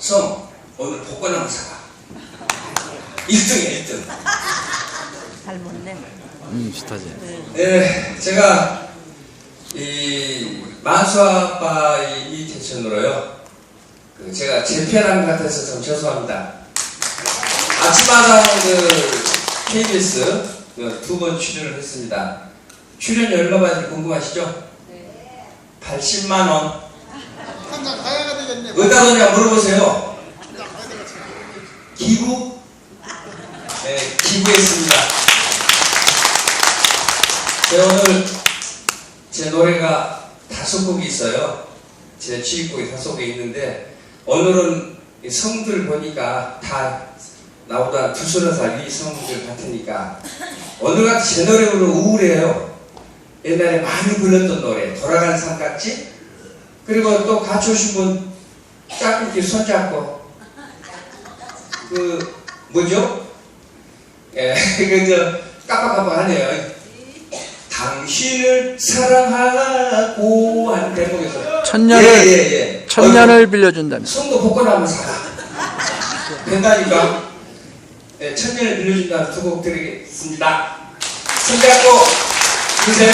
성 오늘 복권 한번 사가 1등이야 1등 닮았네. 음, 비슷하지. 네, 제가 이 만수 아빠 이, 이 텐션으로요. 그 제가 재편한 것 같아서 좀 죄송합니다. 아침마당 그 KBS 두 번 출연을 했습니다. 출연료 얼마인지 궁금하시죠? 80만 원. 어디다 넣냐 물어보세요. 기부? 네, 기부했습니다. 제가 오늘 제 노래가 다섯 곡이 있어요. 제 취입곡이 다섯 곡이 있는데 오늘은 이 성들 보니까 다 나보다 두 서너 살 위 성들 같으니까 오늘 같은 제 노래로 우울해요. 옛날에 많이 불렀던 노래 돌아가는 삶 같지? 그리고 또 같이 오신 분 짝꿍끼 손잡고 그 뭐죠? 예, 그저 깜빡깜빡하네요. 당신을 사랑하고 하는 대목에서 천년을- 예, 예, 예. 천년을 빌려준다면. 어, 손도 복권 한번 사라. 된다니까. 예, 천년을 빌려준다는 두곡 드리겠습니다. 손잡고 드세요.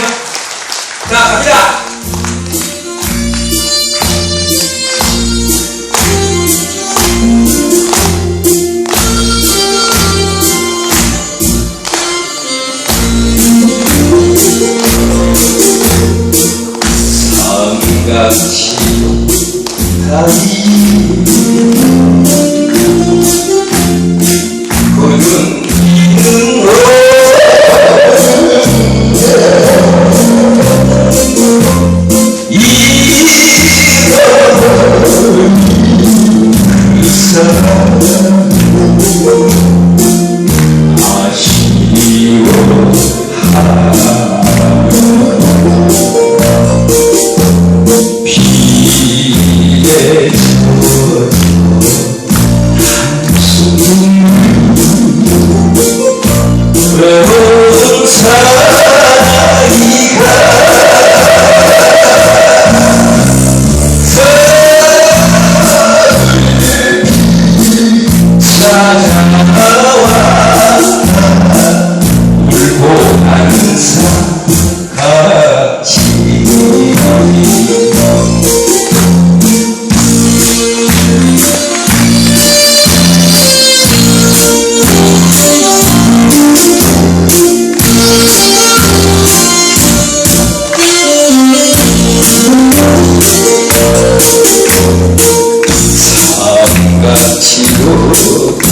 자, 갑니다. 他已不用。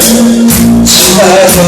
Smile